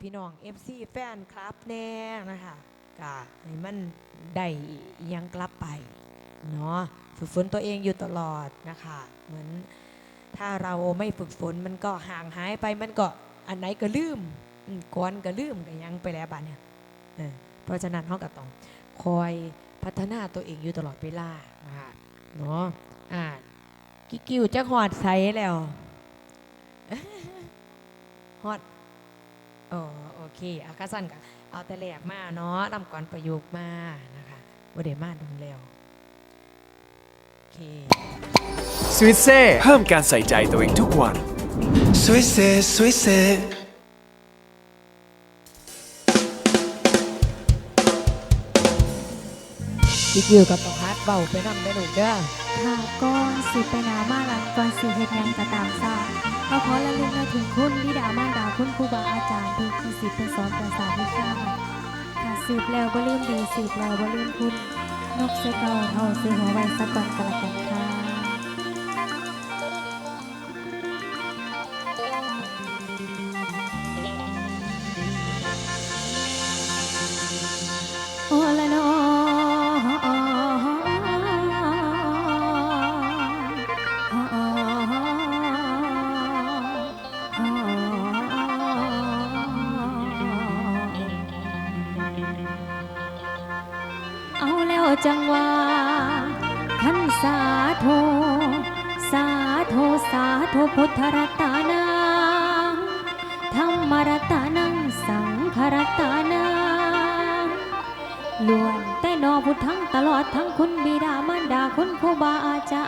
พี่น้อง FC แฟนคลับแน่นะคะกะให้มันได้ยังกลับไปเนาะฝึกฝนตัวเองอยู่ตลอดนะคะ เหมือนถ้าเราไม่ฝึกฝนมันก็ห่างหายไปมันก็อันไหนก็ลืมก่อนก็ลืมก็ยังไปแล้วบ้านเนี่ยเออเพราะฉะนั้นเขาก็ต้องคอยพัฒนาตัวเองอยู่ตลอดเวลานะคะเนาะอ่ากิกกิวจะหอดใสแล้วฮอด อ๋อโอเคเอากระสั้นกันเอาแต่แหลกมาเนาะนำก่อนประโยคมานะคะบ่ได้มาดนแล้วโอเคสวิตเซ่เพิ่มการใส่ใจตัวเองทุกวัน Swiss it, Swiss it. กิกกิวกับต้องฮัดเบาไปนำได้ลูกเด้อ ค่ะก่อนสิไปนามาลังก่อนสิเฮ็ดหยังก็ตามซาก็ขอระลึกนึกถึงคุณบิดามารดาคุณครูบาอาจารย์ผู้ที่สิเป็นสอนประสาวิชาค่ะสืบแล้วบ่ลืมดีสืบแล้วบ่ลืมคุณนกเสยเก่าเอาเสยหัวไว้สักก่อนก็แล้วกันค่ะ รัตานังธรรมรัตานังสังฆรัตานังล้วนแต่นอพุทธังตลอดทั้งคุณบิดามารดาคุณครูบาอาจา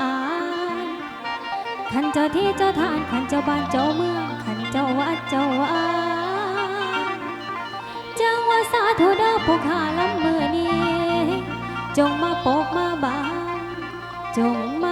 รย์ขันเจ้าที่เจ้าทานขันเจ้าบ้านเจ้าเมืองขันเจ้าวัดเจ้าวาจังว่าสาธุเด้อผู้ขาลำมือนี้ จงมาปกมาบางจงมา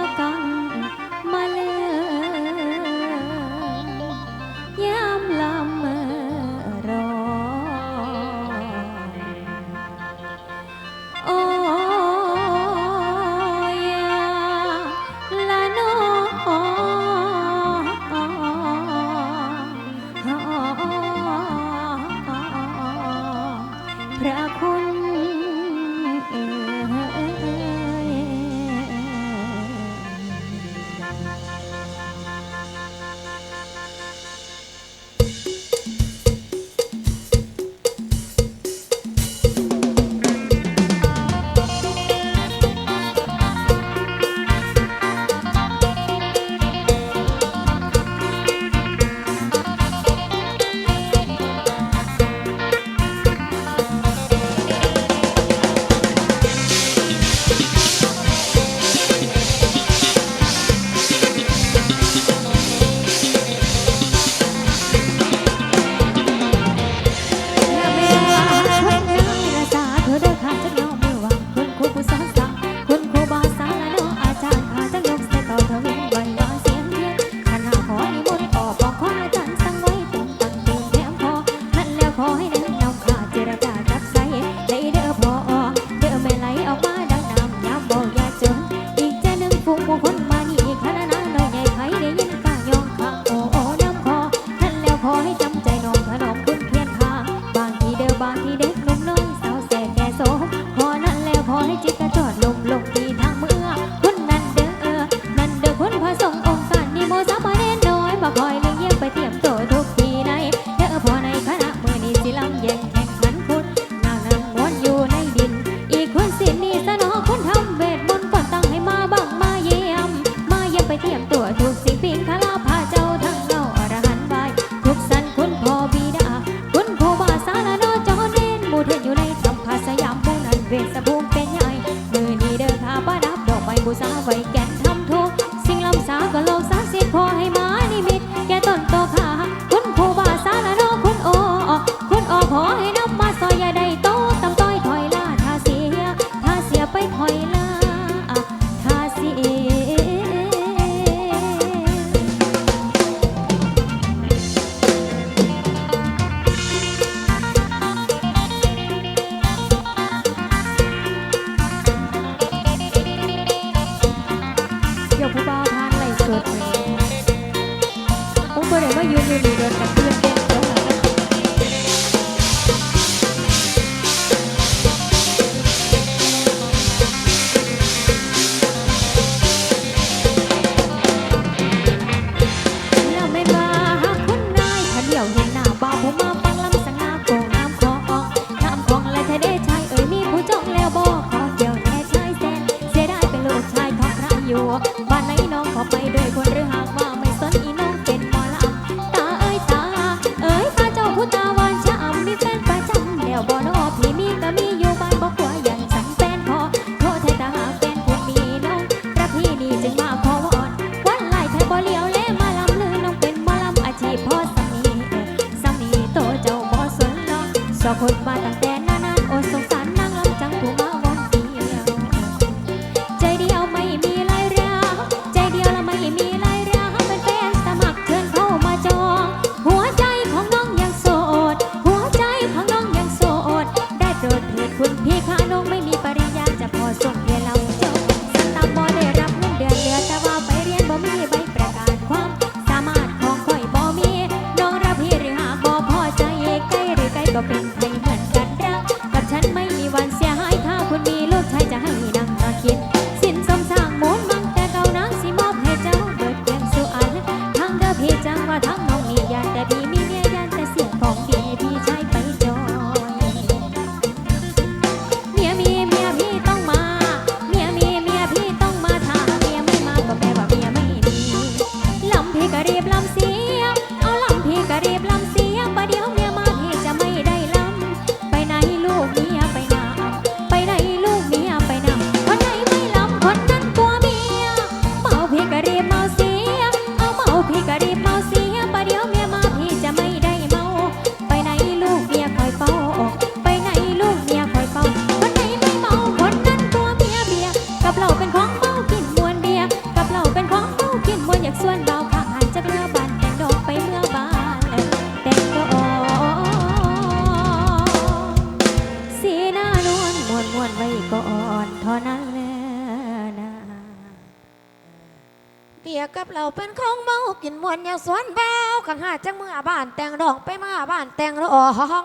นมวนอย่างสวนเบาขังหาจังเมื่อบ้านแต่งดอกไปมาบ้านแต่งรอง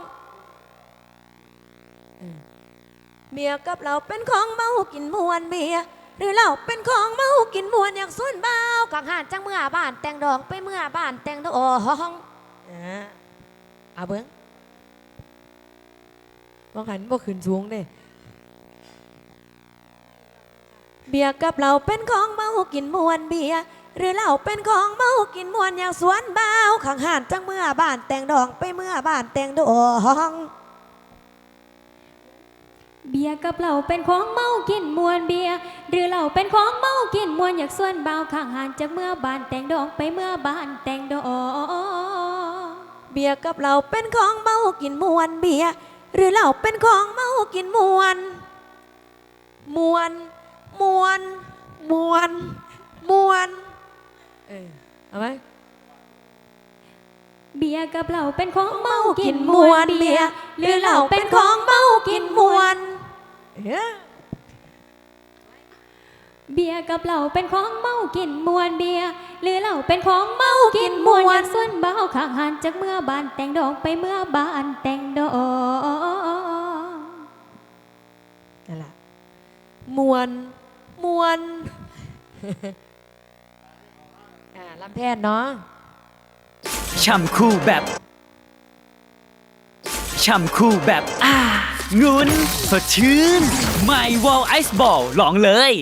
เบียร์กับเราเป็นของเมากินมวนเบียร์หรือเราเป็นของเมากินมวนอย่างสวนเบาขังหาจังเมื่อบ้านแต่งดอกไปเมื่อบ้านแต่งรองเอาเบิ้งว่าหันบ่ขึ้นสูงเด้เบียร์กับเราเป็นของเมากินมวนเบียร์ หรือเราเป็นของเมากินมวนอย่างสวนเบาขังหานจังเมื่อบ้านแต่งดองไปเมื่อบ้านแต่งดองเบียร์กับเราเป็นของเมากินมวนเบียร์หรือเราเป็นของเมากินมวนอยากส่วนเบาข้างหันจากเมื่อบานแต่งดอกไปเมื่อบานแต่งดอกเบียร์กับเราเป็นของเมากินมวนเบียร์หรือเราเป็นของเมากินมวนมวนมวนมวนมวน เออเอาไหมเบียร์กับเราเป็นของเมาเมากิกินนมมววนนเบีเบียยร์ร์หรือเราเป็นของเมากินมวนเอ้ยเบียร์กับเราเป็นของเมากินมวนเบียร์หรือเราเป็นของเมากินมวนอยากส่วนเบาข้างหันจากเมื่อบานแต่งดอกไปเมื่อบานแต่งดอกนั่นแหละมวนมวนอ่า ลำแพทย์เนาะช่ำคู่แบบช่ำคู่แบบ อ่างุนสดชื่น My Wall Ice Ball ลองเลย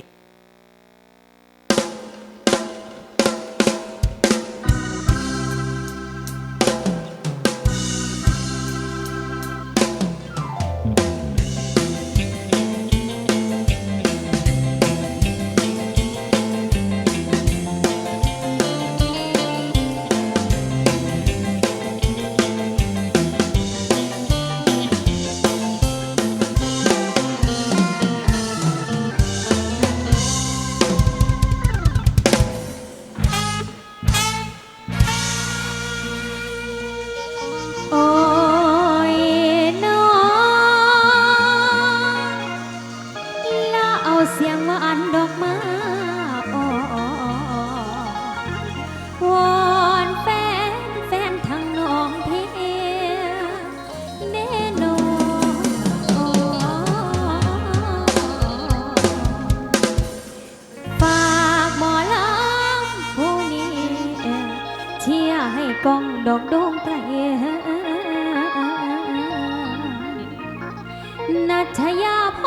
ดวงใจนัทยาพ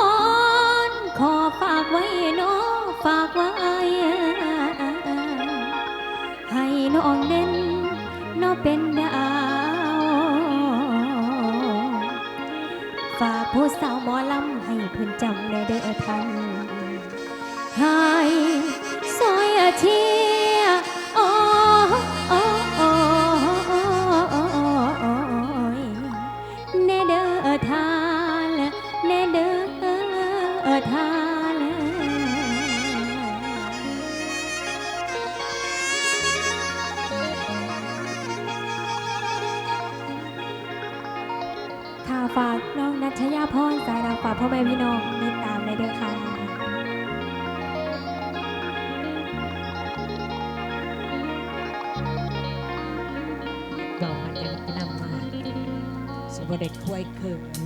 รขอฝากไว้น้องฝากไว้ ให้น้องเน้นน้องเป็นดาว ฝากผู้สาวหมอลำให้เพื่อนจำในเด้อทันให้ซอยอาทิตย์ พ่อแม่พี่น้องติดตามได้ด้วยค่ะดอกยังนำมาสมบัติควยเขิน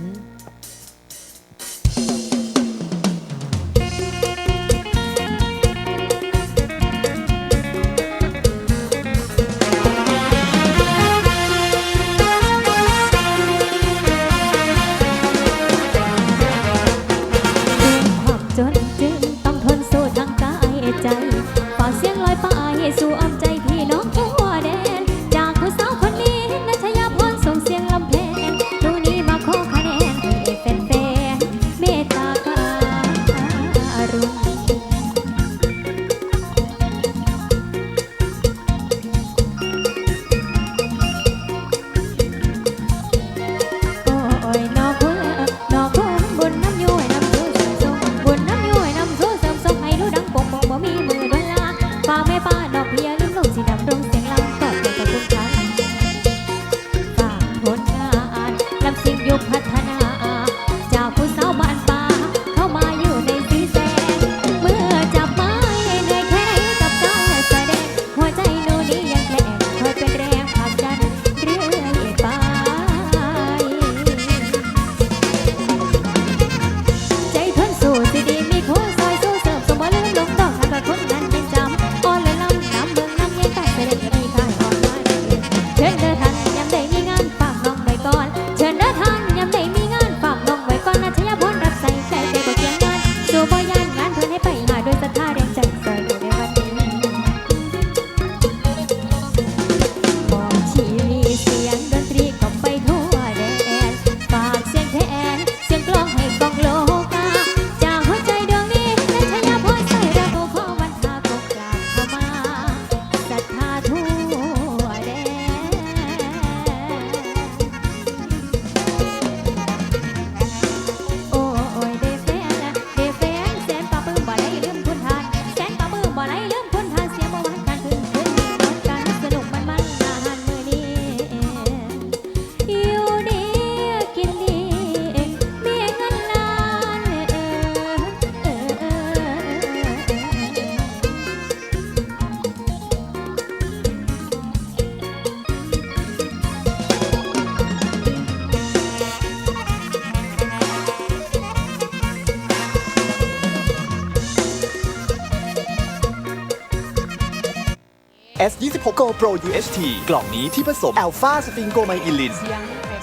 S 2 6 Go Pro UHT กล่องนี้ที่ผสมแอลฟาสฟิงโกไมอิลิน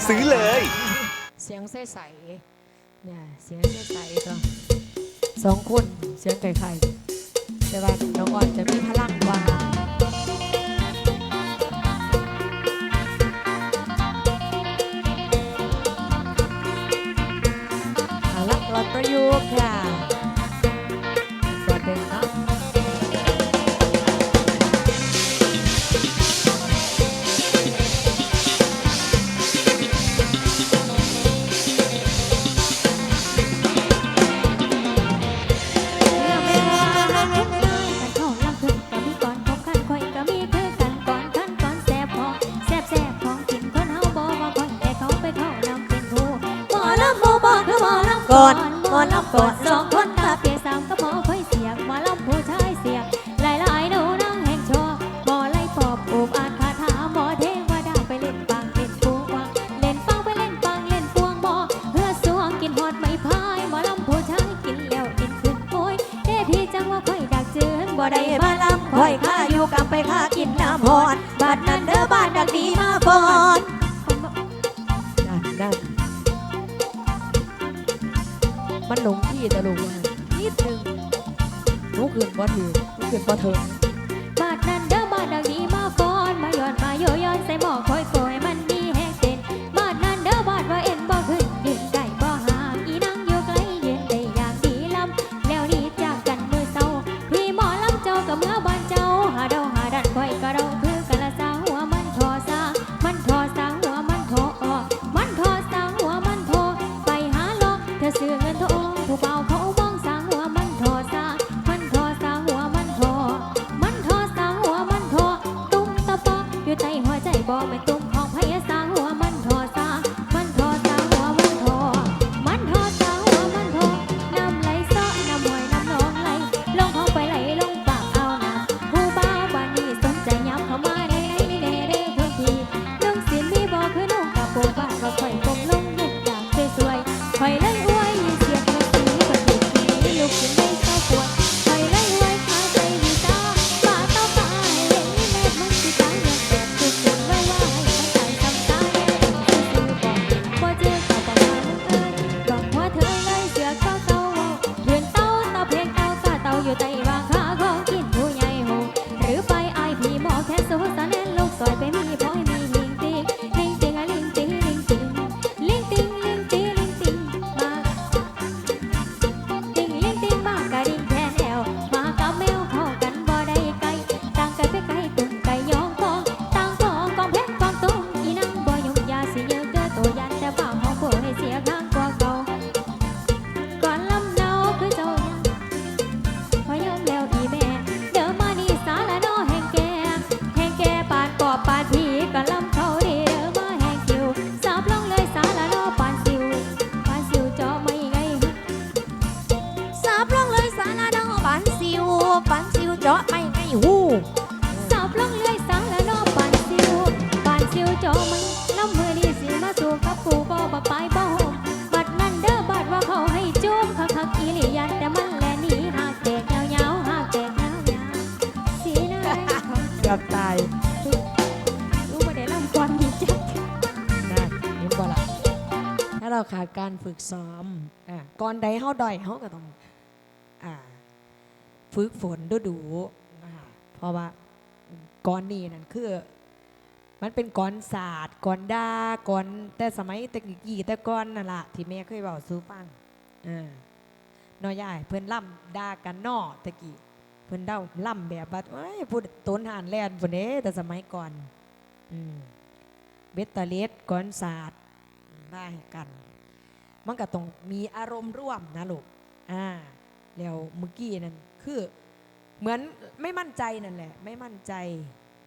ซื้อเลย เสียงใสใสเนี่ยเสียงใสใสก็สองคนเสียงไก่ไข่แต่ว่าน้องอ่อนจะมีพลังกว่าพลังรอประยุกต์ค่ะ นิดนึงหนูขึ้นบ่ถือหนูขึ้นบ่ถึงบาดนั้นเด้อบาดดังนี้มาฟ้อน มาย้อนมาโยย้อนใส่หมอกคอยโกย ซ้อมอะก่อนใดเฮาดอยเฮาก็ต้องอ่าฝึกฝนดูดูนะคะเพราะว่าก่อนนี้นั่นคือ มันเป็นก้อนศาสตร์ก้อนดาก้อนแต่สมัยแตะกี้แต่ก้อนนั่นละที่แม่เคยบอกสู้ฟังน้อยใหญ่เพิ่อนล่ำด่ากันนอตะกี้เพิ่อนเดาล่ำแบบว่าเอ้ยพูดต้นหานแลนพุ่นเด้แต่สมัยก่อนอืมเบตเตอเลสก้อนศาสตร์ได้กัน มันก็ต้องมีอารมณ์ร่วมนะลูกอ่าแล้วเมื่อกี้นั่นคือเหมือนไม่มั่นใจนั่นแหละ ไม่มั่นใจ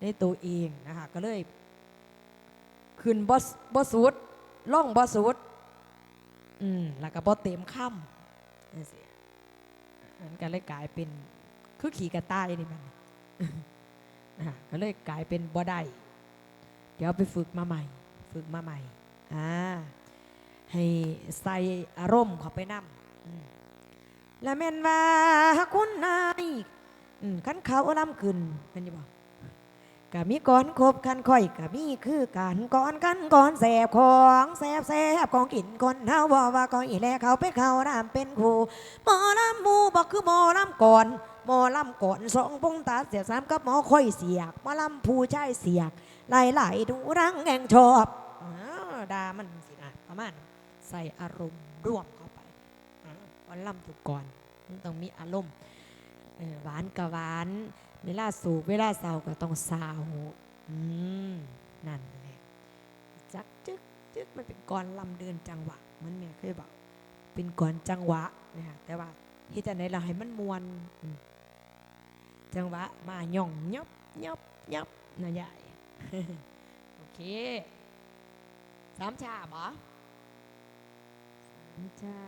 ในตัวเองนะคะก็เลยขึ้นบอสบอสุดล่องบอสุดอืมแล้วก็บอเต็มค่ำนั่นสิมันก็เลยกลายเป็นคือขี่กระต่ายนี่มันอะก็เลยกลายเป็นบอได้เดี๋ยวไปฝึกมาใหม่ ฝึกมาใหม่อ่า ให้ใส่อารมณ์เข้าไปนำอืมและแม่นว่าคุณนายขันเขาลำขึ้นเป็นยังบ่ก็มีก่อนคบคันค่อยก็มีคือการก่อนกันก่อนแสบของแสบแสบของกินคนเฮาบอกว่าก็อีแลเขาไปเขาน้ำเป็นครูหมอลำมูบอกคือหมอลำก่อนหมอลำก่อนสองพงตาเสียสามกับหมอค่อยเสียกหมอลำผู้ชายเสียกไหลไหลดูรังแองชอบอ้าวดามันสินะประมาณ ใส่อารมณ์ร่วมเข้าไปอ้าวหมอลำถูกก่อนต้องมีอารมณ์หวานกับหวาน เวลาสูบเวลาเศร้าก็ต้องซาวอืมนั่นแหละจักจึกจึกมันเป็นกรลำเดินจังหวะมันแม่เคยบอกเป็นกรจังหวะนะคะแต่ว่าที่จะไหนเราให้มันมวนจังหวะมาหย่องยับยับยับนะใหญ่โอเคสามชาบอ ชา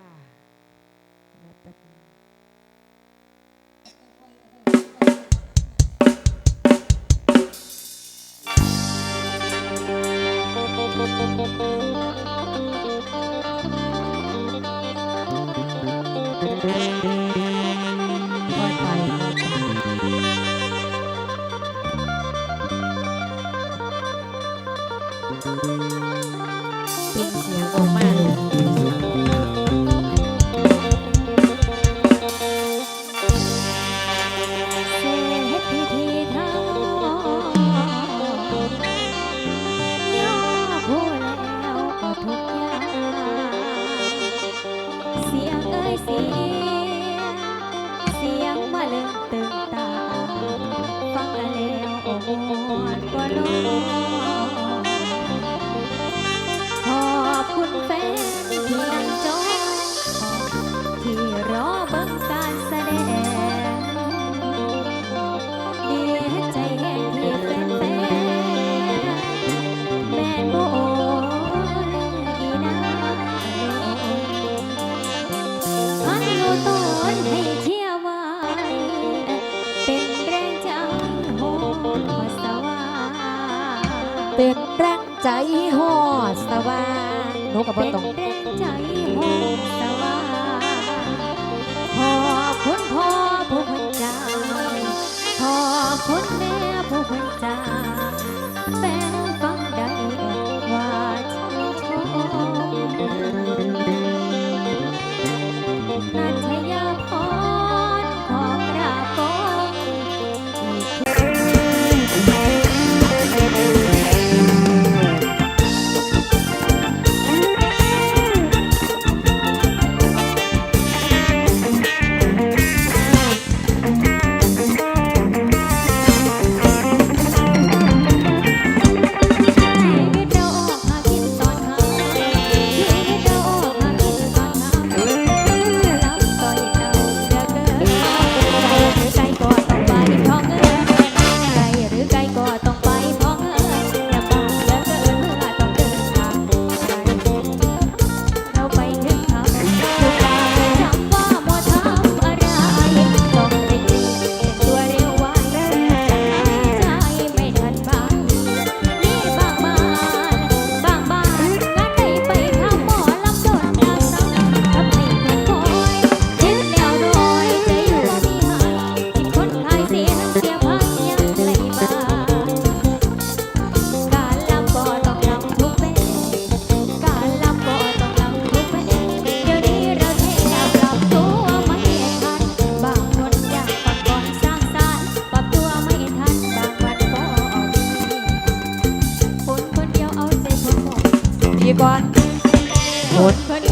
support.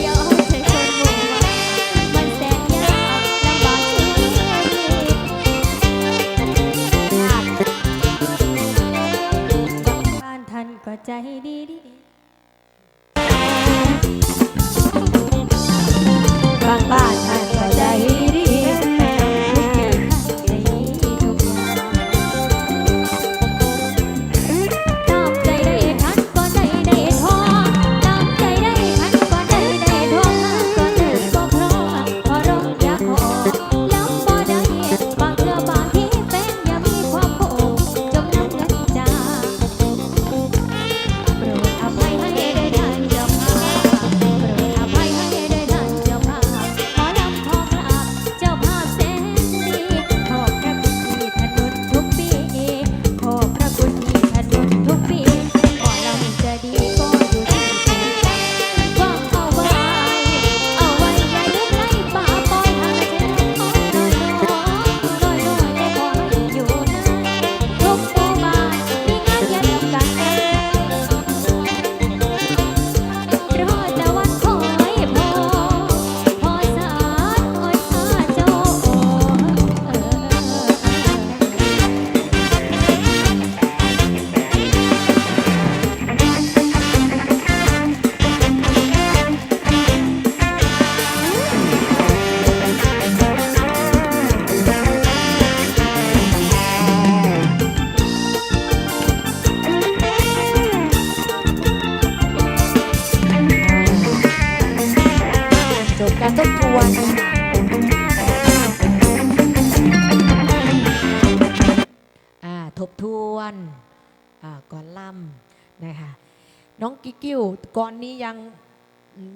กิ๊กกิ้วก่อนนี้ยัง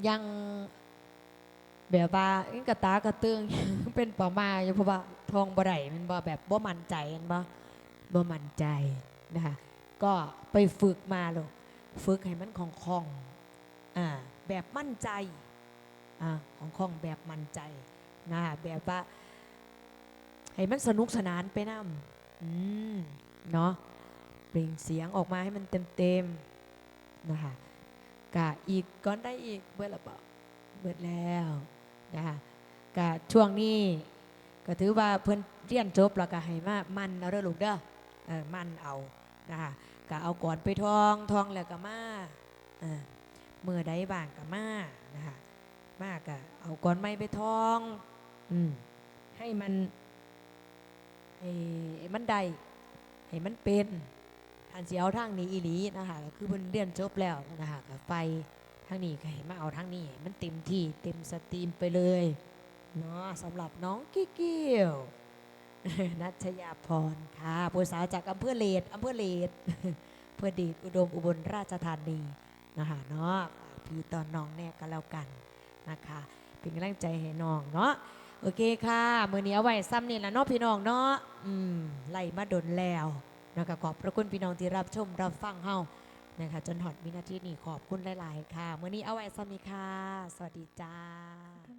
ยังแบบว่าอิงกระตากระตึงเป็นประมาอยู่เพราะว่าทองบ่ได้มันบ่แบบบ่มั่นใจมันบ่บ่มั่นใจนะคะก็ไปฝึกมาลูกฝึกให้มันของคล่องอ่าแบบมั่นใจอ่าของคล่องแบบมั่นใจนะแบบว่าให้มันสนุกสนานไปนำอืมเนาะเปล่งเสียงออกมาให้มันเต็มๆ นะคะกะอีกก้อนได้อีกเบิดละเปล่าเบิดแล้วนะคะกะช่วงนี้ก็ถือว่าเพื่อนเรียนจบแล้วก็ให้มามันเอาเด้อลูกเด้อเออมันเอานะคะก็เอาก่อนไปทองทองแล้วก็มาเออเมื่อใดบ้างก็มานะคะมากก็เอาก่อนไม่ไปทองอืมให้มันให้มันได้ให้มันเป็น ทันสิเอาทางนี้อีหลีนะคะก็คือเพิ่นเรียนจบแล้วนะคะก็ไปทางนี้ก็ให้มาเอาทางนี้มันเต็มที่เต็มสตรีมไปเลยเนาะสำหรับน้องกิ๊กกิ้วนัชยาพรค่ะผู้สาวจากอำเภอเลดอำเภอเลดเพื่อดชอุดมอุบลราชธานีนะคะเนาะพี่ตอนน้องแน่กันแล้วกันนะคะเป็นกำลังใจให้น้องเนาะโอเคค่ะ มือนี้เอาไว้ซ้ำนี่แหละเนาะพี่น้องเนาะอืมไล่มาดนแล้ว นะคะขอบพระคุณพี่น้องที่รับชมรับฟังเฮานะคะจนหอดวินาทีนี้ขอบคุณหลาย ๆ ค่ะเมื่อนี้เอาไว้สมีค่ะ สวัสดีจ้า